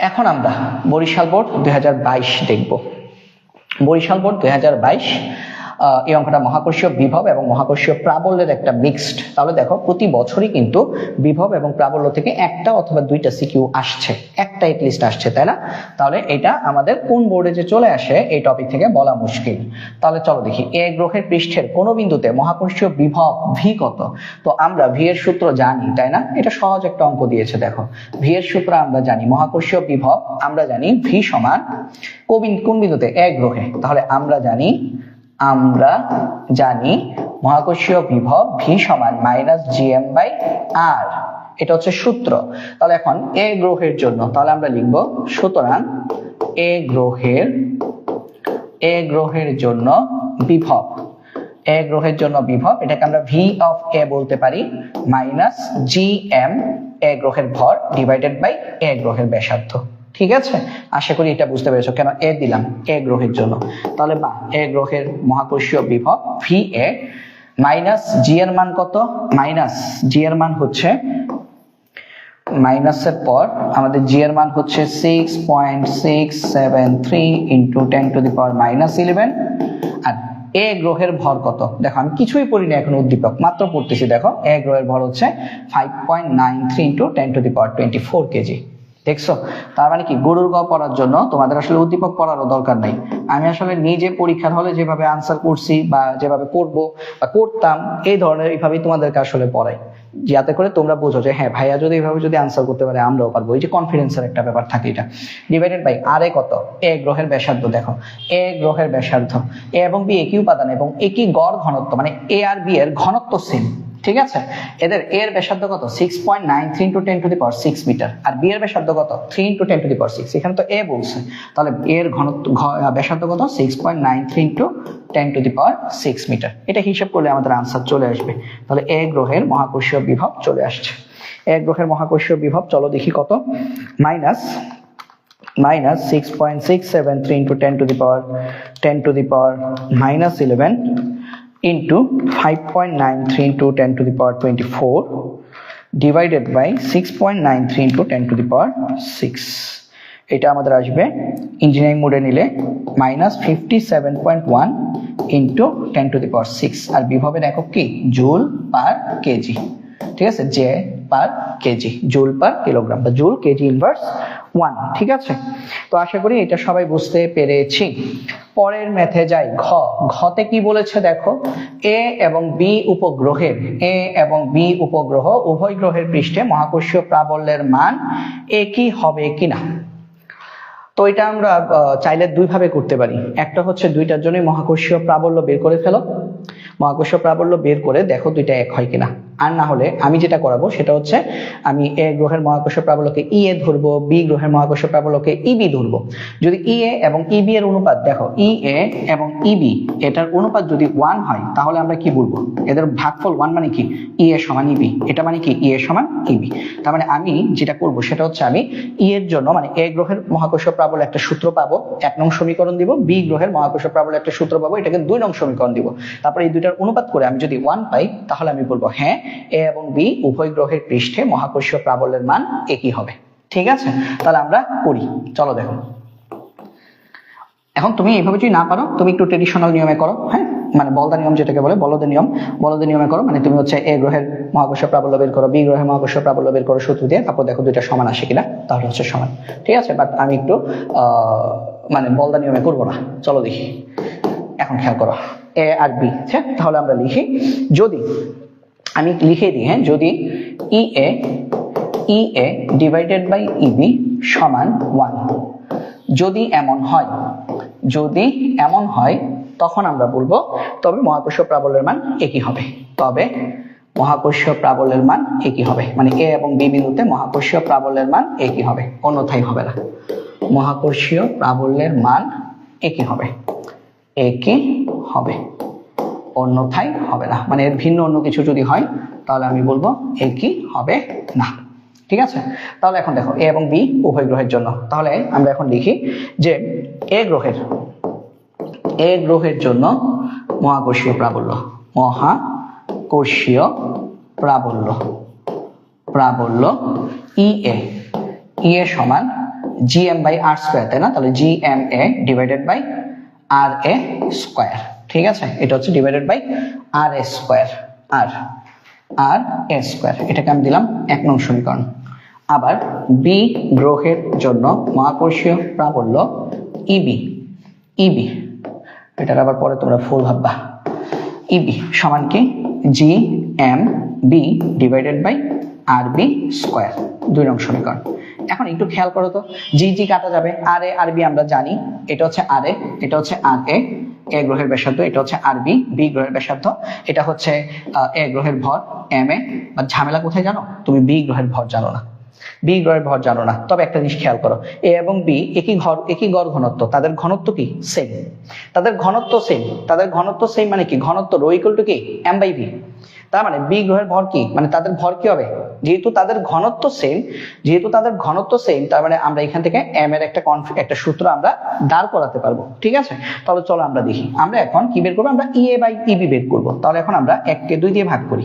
এখন আমরা বরিশাল বোর্ড দু হাজার বাইশ দেখব। বরিশাল বোর্ড দুই হাজার বাইশ এই অঙ্কটা মহাকর্ষীয় বিভব এবং মহাকর্ষীয় প্রাবল্যের একটা মিক্সড তাহলে দেখো, প্রতি বছরই কিন্তু বিভব এবং প্রাবল্য থেকে একটা অথবা দুইটা সিকিউ আসছে। একটা লিস্ট আসছে, তাই না? তাহলে এটা আমাদের কোন বোর্ডে যে চলে আসে, এই টপিক থেকে বলা মুশকিল। তাহলে চলো দেখি, এ গ্রহের পৃষ্ঠের কোন বিন্দুতে মহাকর্ষীয় বিভব ভি কত? তো আমরা ভি এর সূত্র জানি, তাই না? এটা সহজ একটা অঙ্ক দিয়েছে, দেখো। ভি এর সূত্র আমরা জানি মহাকর্ষীয় বিভব, আমরা জানি ভি সমান কোন বিন্দুতে? এ গ্রহে। তাহলে আমরা জানি আমরা জানি মহাকর্ষীয় বিভব ভি সমান minus G M by R এটা হচ্ছে সূত্র। তাহলে এখন এ গ্রহের জন্য, তাহলে আমরা লিখব, সুতরাং এ গ্রহের এ গ্রহের জন্য বিভব। এ গ্রহের জন্য বিভব, এটাকে আমরা ভি অফ এ বলতে পারি মাইনাস জি এম এ গ্রহের ভর ডিভাইডেড বাই এ গ্রহের ব্যাসার্ধ। ঠিক আছে? আশা করি এটা বুঝতে পেরেছ। কেন? এ দিলাম, এ গ্রহের জন্য। তাহলে বা, এ গ্রহের মহাকর্ষীয় বিভব ভি এ মাইনাস জি এর মান কত? মাইনাস জি এর মান হচ্ছে, মাইনাসের পর আমাদের জি এর মান হচ্ছে six point six seven three into ten to the power minus eleven আর এ গ্রহের ভর কত? দেখো, আমি কিছুই পড়ি না এখন উদ্দীপক, মাত্র পড়তেছি। দেখো, এ গ্রহের ভর হচ্ছে five point nine three into ten to the power twenty four KG দেখছ? তার মানে কি? গরুর গ পড়ার জন্য তোমাদের আসলে উদ্দীপক পড়ারও দরকার নাই। আমি আসলে নিজে পরীক্ষার হলে যেভাবে আনসার করছি বা যেভাবে করব বা করতাম, এই ধরনের এইভাবেই তোমাদেরকে আসলে পড়াই। যাতে করে তোমরা বোঝো যে হ্যাঁ ভাইয়া যদি এইভাবে যদি আনসার করতে পারে, আমরাও পারব। এই যে কনফিডেন্সের একটা ব্যাপার থাকে এটা। ডিভাইডেড বাই আর এ কত? এ গ্রহের ব্যাসার্ধ, দেখো। এ গ্রহের ব্যাসার্ধ। এ এবং বি একই উপাদান এবং একই গড় ঘনত্ব মানে এ আর বি এর ঘনত্ব সেম ঠিক আছে? এদের এর ব্যাসার্ধ কত? Six point nine three to ten to the power six metre R B এর ব্যাসার্ধ কত? Three to ten to the power six এখানে তো এ বলছে। তাহলে এর ঘনত্ব ব্যাসার্ধ কত? Six point nine three to ten to the power six metre এটা হিসাব করলে আমাদের আনসার চলে আসবে। তাহলে এ গ্রহের মহাকর্ষীয় বিভব চলে আসছে। এ গ্রহের মহাকর্ষীয় বিভব, চলো দেখি কত? Minus minus 6.673 into 10 to the power 10 to the power minus 11 into 5.93 into 10 to the power 24 divided by 6.93 into 10 to the power 6 এটা আমাদের আসবে ইঞ্জিনিয়ারিং মোডে নিলে minus fifty seven point one into ten to the power six আর বিভবের একক কি? Joule per KG ঠিক আছে? J per KG joule per kilogram বা জুল কেজি ইনভার্স ওয়ান ঠিক আছে? তো আশা করি এটা সবাই বুঝতে পেরেছি। পরের ম্যাথে যাই, ঘ। ঘতে কি বলেছে দেখো? এ এবং বি উপগ্রহের, এ এবং বি উপগ্রহ উভয় গ্রহের পৃষ্ঠে মহাকর্ষীয় প্রাবল্যের মান একই হবে কিনা? তো এটা আমরা চাইলে দুই ভাবে করতে পারি। একটা হচ্ছে দুইটার জন্যই মহাকর্ষীয় প্রাবল্য বের করে ফেলো। মহাকর্ষীয় প্রাবল্য বের করে দেখো দুইটা এক হয় কিনা। আর না হলে আমি যেটা করাবো সেটা হচ্ছে আমি এ গ্রহের মহাকর্ষ প্রাবলকে ই এ ধরবো, বি গ্রহের মহাকর্ষ প্রাবল্যকে ইবি ধরবো। যদি ই এ এবং ইবি এর অনুপাত, দেখো, ই এ এবং ইবি এটার অনুপাত যদি ওয়ান হয়, তাহলে আমরা কি বলব? এদের ভাগফল ওয়ান মানে কি? ই এ সমান ইবি এটা মানে কি? ই এ সমান ইবি তার মানে আমি যেটা করব সেটা হচ্ছে আমি ই এর জন্য মানে এ গ্রহের মহাকর্ষ প্রাবল্য একটা সূত্র পাবো, এক নং সমীকরণ দিব, বি গ্রহের মহাকর্ষ প্রাবল একটা সূত্র পাবো, এটাকে দুই নং সমীকরণ দিব। তারপরে এই দুইটার অনুপাত করে আমি যদি ওয়ান পাই, তাহলে আমি বলব হ্যাঁ এ এবং বি উভয় গ্রহের পৃষ্ঠে মহাকর্ষীয় প্রাবল্যের মান একই হবে। ঠিক আছে? তাহলে আমরা করি চলো দেখো। এখন তুমি এইভাবে যদি না পারো, তুমি একটু ট্রেডিশনাল নিয়মে করো হ্যাঁ? মানে বলদা নিয়ম যেটাকে বলে বলদের নিয়ম। বলদের নিয়মে করো মানে তুমি হচ্ছে এ গ্রহের মহাকর্ষ প্রাবল্য বের করো, বি গ্রহের মহাকর্ষ প্রাবল্য বের করো সূত্র দিয়ে, তারপর দেখো দুইটা সমান আসে কিনা, তাহলে হচ্ছে সমান। ঠিক আছে? বাট আমি একটু মানে বলদা নিয়মে করব না। চলো দেখি। এখন খেয়াল করো। এ আর বি তাহলে আমরা লিখি, যদি আমি লিখে দিই হ্যাঁ যদি ই এ ই এ ডিভাইডেড বাই ইবি সমান ওয়ান যদি এমন হয়, যদি এমন হয়, তখন আমরা বলব, তবে মহাকর্ষীয় প্রাবল্যের মান একই হবে। তবে মহাকর্ষীয় প্রাবল্যের মান একই হবে। মানে এ এবং বি বিন্দুতে মহাকর্ষীয় প্রাবল্যের মান একই হবে, অন্যথায় হবে না। মহাকর্ষীয় প্রাবল্যের মান একই হবে। একই হবে। অন্যথায় হবে না। মানে এর ভিন্ন অন্য কিছু যদি হয়, তাহলে আমি বলব একই হবে না। ঠিক আছে? তাহলে এখন দেখো, এ এবং বি উভয় গ্রহের জন্য। তাহলে আমরা এখন লিখি যে এ গ্রহের এ গ্রহের জন্য মহাকর্ষীয় প্রাবল্য। মহাকর্ষীয় প্রাবল্য। প্রাবল্য ই এ। ই এ সমান G M by R square, তাই না? তাহলে G M A divided by R A square. ঠিক আছে? এটা হচ্ছে divided by R square R R A square এটাকে আমি দিলাম এক নং সমীকরণ। আবার বি গ্রহের জন্য মহাকর্ষীয় প্রাবল্য ইবি ইবি এটার আবার পরে তোমরা ফুল ভাববা। ইবি সমান কি? G M B divided by R B square দুই নং সমীকরণ। এখন একটু খেয়াল করো তো। জি জি কাটা যাবে। আর এ আর বি আমরা জানি। এটা হচ্ছে আর এ এটা হচ্ছে আর এ এ গ্রহের ব্যাসার্ধ, এটা হচ্ছে আর বি বি গ্রহের ব্যাসার্ধ, এটা হচ্ছে এ গ্রহের ভর এম এ বা ঝামেলা কোথায় জানো? তুমি বি গ্রহের ভর জানো না। বি গ্রহের ভর জানো না। তবে একটা জিনিস খেয়াল করো এ এবং বি একই ঘর, একই গড় ঘনত্ব, তাদের ঘনত্ব কি? সেম তাদের ঘনত্ব সেম তাদের ঘনত্ব সেম মানে কি? ঘনত্ব রো ইকুয়াল টু কি? এম বাই ভি তার মানে বি গ্রহের ভর কি? মানে তাদের ভর কি হবে? যেহেতু তাদের ঘনত্ব সেম যেহেতু তাদের ঘনত্ব সেম তার মানে আমরা এখান থেকে এম এর একটা একটা সূত্র আমরা দাঁড় করাতে পারব, ঠিক আছে? তাহলে চলো আমরা দেখি। আমরা এখন কি বের করব? আমরা ইএ বাই ইবি বের করব। তাহলে এখন আমরা এককে দুই দিয়ে ভাগ করি।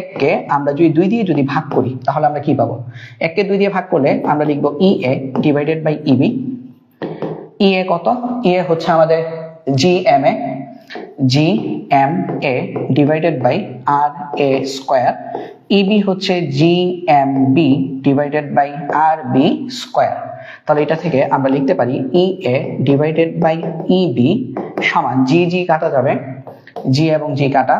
এককে আমরা যদি দুই দিয়ে যদি ভাগ করি, তাহলে আমরা কি পাবো? এককে দুই দিয়ে ভাগ করলে আমরা লিখব ই এ ডিভাইডেড বাই ইবি ই এ কত? ই এ হচ্ছে আমাদের G M A G M A divided by R A square E B হচ্ছে G M B divided by R B square তাহলে এটা থেকে আমরা লিখতে পারি E A divided by E B সমান জি জি কাটা যাবে। জি এবং জি কাটা।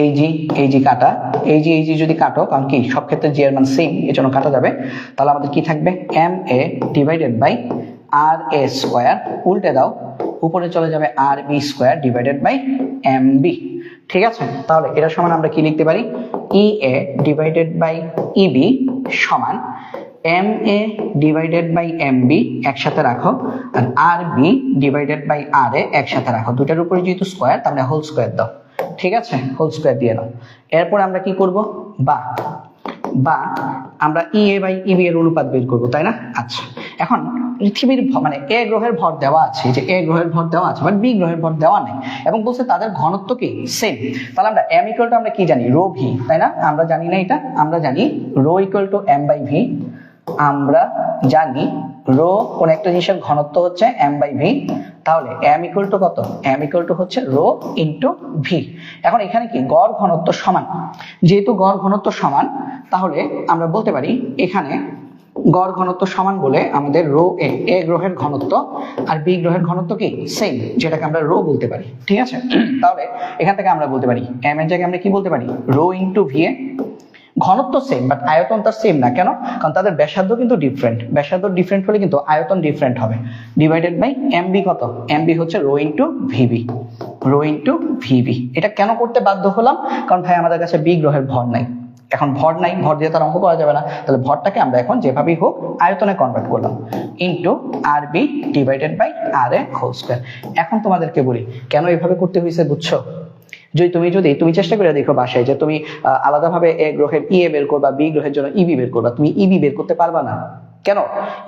এই জি এই জি কাটা। এই জি এই জি যদি কাটো কারণ কি? সব ক্ষেত্রে জি এর মান সেম এর জন্য কাটা যাবে। তাহলে আমাদের কি থাকবে? M A divided by R A square উল্টে দাও, উপরে চলে যাবে R B square divided by M B ঠিক আছে? তাহলে এটা সমান আমরা কি লিখতে পারি? E A divided by E B সমান M A divided by M B একসাথে রাখো, আর R B divided by R A একসাথে রাখো। দুটার উপরে যেহেতু স্কোয়ার মানে হোল স্কোয়ার দাও, ঠিক আছে? হোল স্কোয়ার দিয়ে নাও এরপর আমরা কি করব? বা বা আমরা ই এ বাই ইবি এর অনুপাত বের করব, তাই না? আচ্ছা। এখন পৃথিবীর মানে এ গ্রহের ভর দেওয়া আছে যে এ গ্রহের ভর দেওয়া আছে বাট বি গ্রহের ভর দেওয়া নেই। এবং বলছে তাদের ঘনত্ব কি? সেম তাহলে আমরা এম ইকুয়াল টু আমরা কি জানি? রো ভি তাই না? আমরা জানি না এটা। আমরা জানি rho equal to M by V আমরা জানি রো কোন একটা জিনিসের ঘনত্ব হচ্ছে এম বাই ভি তাহলে এম ইকুয়াল টু কত? এম ইকুয়াল টু হচ্ছে রো ইন্টু ভি এখন এখানে কি? গড় ঘনত্ব সমান। যেহেতু গড় ঘনত্ব সমান, তাহলে আমরা বলতে পারি এখানে গড় ঘনত্ব সমান বলে আমাদের রো এ এ গ্রহের ঘনত্ব আর বি গ্রহের ঘনত্ব কি? সেম যেটাকে আমরা রো বলতে পারি। ঠিক আছে? তাহলে এখান থেকে আমরা বলতে পারি এম এর জায়গায় আমরা কি বলতে পারি? Rho into V A. ঘনত্ব সেম বাট আয়তন তার সেম না। কেন? কারণ তাদের ব্যাসার্ধ কিন্তু ডিফারেন্ট ব্যাসার্ধ ডিফারেন্ট হলে কিন্তু আয়তন ডিফারেন্ট হবে। ডিভাইডেড বাই এমবি কত? এম এমবি হচ্ছে rho into V B rho into V B এটা কেন করতে বাধ্য হলাম? কারণ ভাই আমাদের কাছে বি গ্রহের ভর নাই। এখন ভর নাই, ভর দিয়ে তার অঙ্ক করা যাবে না। তাহলে ভরটাকে আমরা এখন যেভাবেই হোক আয়তনে কনভার্ট করলাম। Into R B divided by R A whole square এখন তোমাদেরকে বলি, কেন এভাবে করতে হয়েছে বুঝছ? যদি তুমি যদি, তুমি চেষ্টা করে দেখো বাসায় যে তুমি আলাদাভাবে এ গ্রহের ই এ বের করবা বি গ্রহের জন্য ইবি বের করবা, তুমি ইবি বের করতে পারবা না। কেন?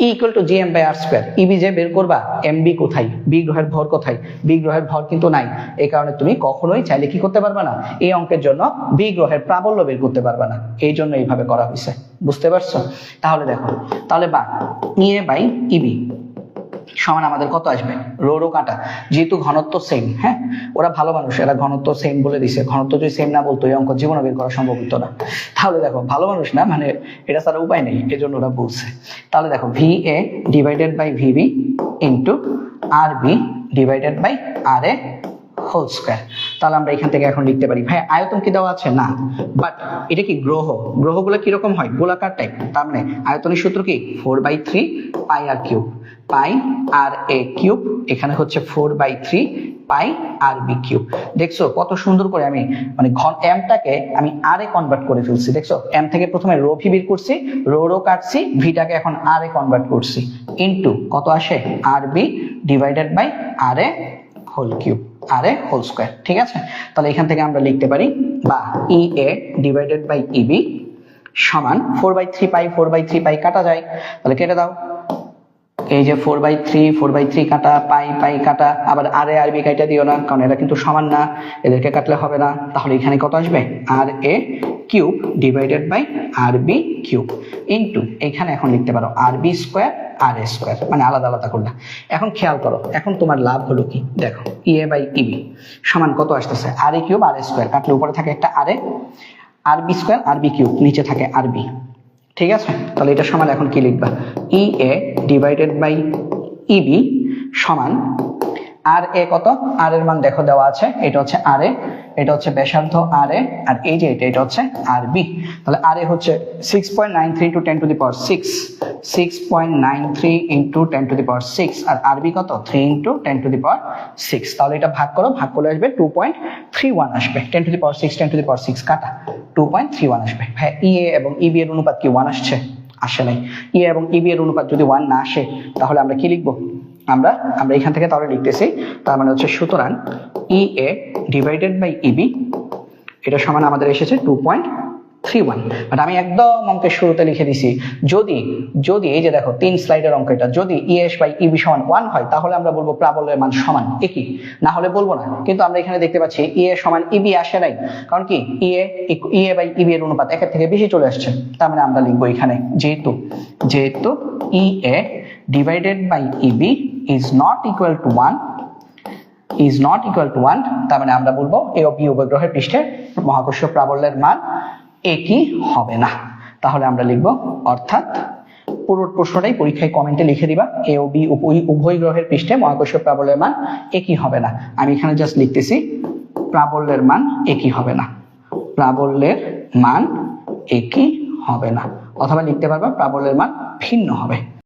E equal to G M by R square E B যে বের করবা এম বি কোথায়? বি গ্রহের ভর কোথায়? বি গ্রহের ভর কিন্তু নাই। এই কারণে তুমি কখনোই চাইলে কি করতে পারবে না? এই অঙ্কের জন্য বি গ্রহের প্রাবল্য বের করতে পারবে না। এই জন্য এইভাবে করা হয়েছে বুঝতে পারছ? তাহলে দেখো, তাহলে বা ই এ বাই ইবি সমান আমাদের কত আসবে? রো রো কাটা। যেহেতু ঘনত্ব সেম হ্যাঁ? ওরা ভালো মানুষ, এরা ঘনত্ব সেম বলে দিছে। ঘনত্ব যদি সেম না বলতো, এই অঙ্ক জীবনে বের করা সম্ভব হতো না। তাহলে দেখো, ভালো মানুষ না মানে এটা ছাড়া উপায় নেই, এজন্য ওরা বলছে। তাহলে দেখো V A divided by V B into R B divided by R A whole square তাহলে আমরা এখান থেকে এখন লিখতে পারি, ভাই, আয়তন কি দেওয়া আছে? না। বাট এটা কি গ্রহ? গ্রহগুলো কীরকম হয়? গোলাকার টাইপ তার মানে আয়তনের সূত্র কি? Four by three pi R cube pi R A cube, এখানে হচ্ছে four by three pi R B cube. দেখছ কত সুন্দর করে আমি মানে ঘন এমটাকে আমি আর এ কনভার্ট করে ফেলছি, দেখছ? এম থেকে প্রথমে রো ভি বের করছি, রো রো কাটছি ভিটাকে এখন আর এ কনভার্ট করছি। ইনটু কত আসে? R B divided by R A whole cube R A whole square ঠিক আছে? তাহলে এখান থেকে আমরা লিখতে পারি, বা ই এ ডিভাইডেড বাই ইবি সমান four by three pi four by three pi কাটা যায়। তাহলে কেটে দাও। এই যে four by three four by three কাটা পাই পাই কাটা, আবার আর এ আরবি কাইটা দিও না, কারণ এরা কিন্তু সমান না, এদেরকে কাটলে হবে না। তাহলে এখানে কত আসবে? R A cube divided by R B cube into এখানে এখন লিখতে পারো R B square R A square মানে আলাদা আলাদা করলা এখন খেয়াল করো, এখন তোমার লাভ হলো কি? দেখো ই এ বাই ইবি সমান কত আসতেছে? আর A cube R A square কাটলে উপরে থাকে একটা R A R B square R B cube নিচে থাকে আর বি ঠিক আছে? তাহলে এটা সমান এখন কি লিখবা? ই এ ডিভাইডেড বাই ইবি সমান আর এ কত? আর এর মান দেখো দেওয়া আছে। এটা হচ্ছে আর এ এটা হচ্ছে ব্যাসার্ধ আর এ আর এই যে এটা এটা হচ্ছে আর বি তাহলে আর এ হচ্ছে six point nine three into ten to the power six six point nine three into ten to the power six R R B কত? Three into ten to the power six তাহলে এটা ভাগ করো, ভাগ করলে আসবে two point three one আসবে। Ten to the power six ten to the power six কাটা। টু পয়েন্ট থ্রি ওয়ান আসবে। হ্যাঁ ইএ এবং ইবি এর অনুপাত কি ওয়ান আসছে? আসে নাই। ইএ এবং ইবি এর অনুপাত যদি ওয়ান না আসে, তাহলে আমরা কি লিখব? আমরা আমরা এখান থেকে তাহলে লিখতেছি, তার মানে হচ্ছে সুতরাং ই এ ডিভাইডেড বাই ইবি এটা সমান আমাদের এসেছে two point three one but আমি একদম অঙ্কের শুরুতে লিখে দিছি, যদি যদি, এই যে দেখো, তিন স্লাইডের অঙ্ক যদি ইএস বাই ইবি সমান ওয়ান হয়, তাহলে আমরা বলব প্রাবল্যের মান সমান একই না হলে বলব না, কিন্তু আমরা এখানে দেখতে পাচ্ছি ই এ সমান ইবি আসে নাই, কারণ কি? ইএ ইএ বাই ইবি এর অনুপাত একের থেকে বেশি চলে আসছে, তার মানে আমরা লিখব এখানে, যেহেতু যেহেতু E A divided by E B is not equal to one is not equal to one তার মানে আমরা বলব এ বি উপগ্রহের পৃষ্ঠে মহাকর্ষীয় প্রাবল্যের মান একই হবে না। তাহলে আমরা লিখব, অর্থাৎ পুরো প্রশ্নটাই পরীক্ষায় কমেন্টে লিখে দিবা। এ ও বি উভয় গ্রহের পৃষ্ঠে মহাকর্ষীয় প্রাবল্যের মান একই হবে না। আমি এখানে জাস্ট লিখতেছি, প্রাবল্যের মান একই হবে না। প্রাবল্যের মান একই হবে না। অথবা লিখতে পারবা, প্রাবল্যের মান ভিন্ন হবে।